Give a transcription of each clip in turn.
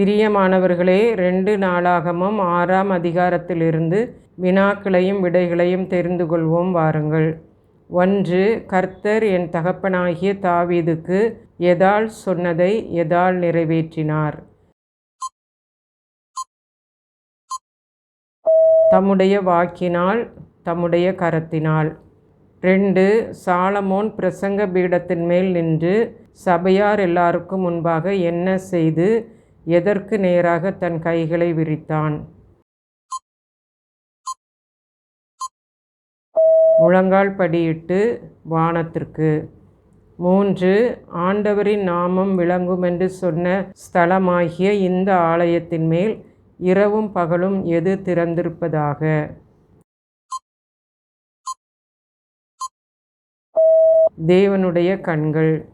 பிரியமானவர்களே ரெண்டு நாளாகமும் ஆறாம் அதிகாரத்திலிருந்து வினாக்களையும் விடைகளையும் தெரிந்து கொள்வோம் வாருங்கள். ஒன்று கர்த்தர் என் தகப்பனாகிய தாவீதுக்கு எதால் சொன்னதை எதால் நிறைவேற்றினார்? தம்முடைய வாக்கினால் தம்முடைய கரத்தினால். ரெண்டு சாலமோன் பிரசங்க பீடத்தின் மேல் நின்று சபையார் எல்லாருக்கும் முன்பாக என்ன செய்து எதற்கு நேராக தன் கைகளை விரித்தான்? முழங்கால் படியிட்டு வானத்திற்கு. மூன்று ஆண்டவரின் நாமம் விளங்கும் என்று சொன்ன ஸ்தலமாகிய இந்த ஆலயத்தின் மேல் இரவும் பகலும் எது திறந்திருப்பதாக? தேவனுடைய கண்கள்.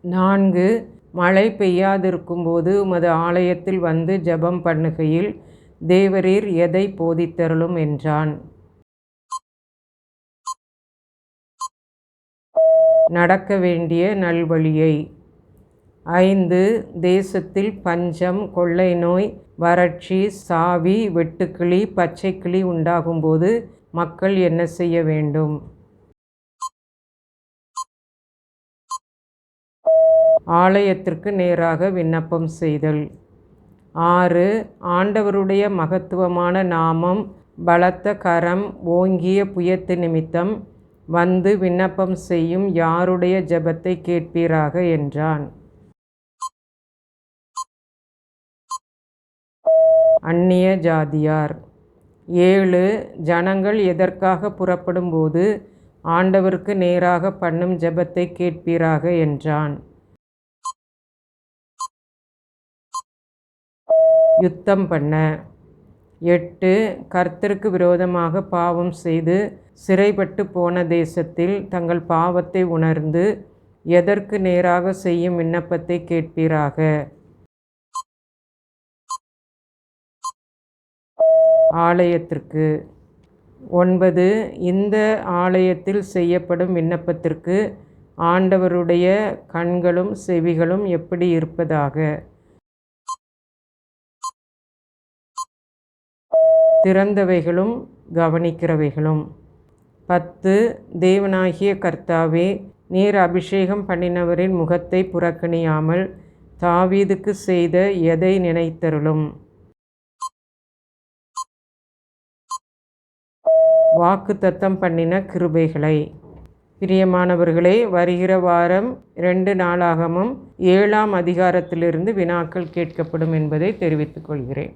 நான்கு மழை பெய்யாதிருக்கும்போது உமது ஆலயத்தில் வந்து ஜெபம் பண்ணுகையில் தேவரீர் எதை போதித்தருளும் என்றான். நடக்க வேண்டிய நல்வழியை. ஐந்து தேசத்தில் பஞ்சம் கொள்ளை நோய் வறட்சி சாவி வெட்டுக்கிளி பச்சைக்கிளி உண்டாகும்போது மக்கள் என்ன செய்ய வேண்டும்? ஆலயத்திற்கு நேராக விண்ணப்பம் செய்தல். ஆறு ஆண்டவருடைய மகத்துவமான நாமம் பலத்த கரம் ஓங்கிய புயத்து நிமித்தம் வந்து விண்ணப்பம் செய்யும் யாருடைய ஜபத்தை கேட்பீராக என்றான். அந்நிய ஜாதியார். ஏழு ஜனங்கள் எதற்காக புறப்படும்போது ஆண்டவருக்கு நேராக பண்ணும் ஜபத்தை கேட்பீராக என்றான். யுத்தம் பண்ண. எட்டு கர்த்தருக்கு விரோதமாக பாவம் செய்து சிறைப்பட்டு போன தேசத்தில் தங்கள் பாவத்தை உணர்ந்து எதற்கு நேராக செய்யும் விண்ணப்பத்தை கேட்பீராக? ஆலயத்திற்கு. ஒன்பது இந்த ஆலயத்தில் செய்யப்படும் விண்ணப்பத்திற்கு ஆண்டவருடைய கண்களும் செவிகளும் எப்படி இருப்பதாக? திறந்தவைகளும் கவனிக்கிறவைகளும். பத்து தேவனாகிய கர்த்தாவே நீர் அபிஷேகம் பண்ணினவரின் முகத்தை புறக்கணியாமல் தாவீதுக்கு செய்த எதை நினைத்தருளும்? வாக்கு தத்தம் பண்ணின கிருபைகளை. பிரியமானவர்களே வருகிற வாரம் ரெண்டு நாளாகமும் ஏழாம் அதிகாரத்திலிருந்து வினாக்கள் கேட்கப்படும் என்பதை தெரிவித்துக் கொள்கிறேன்.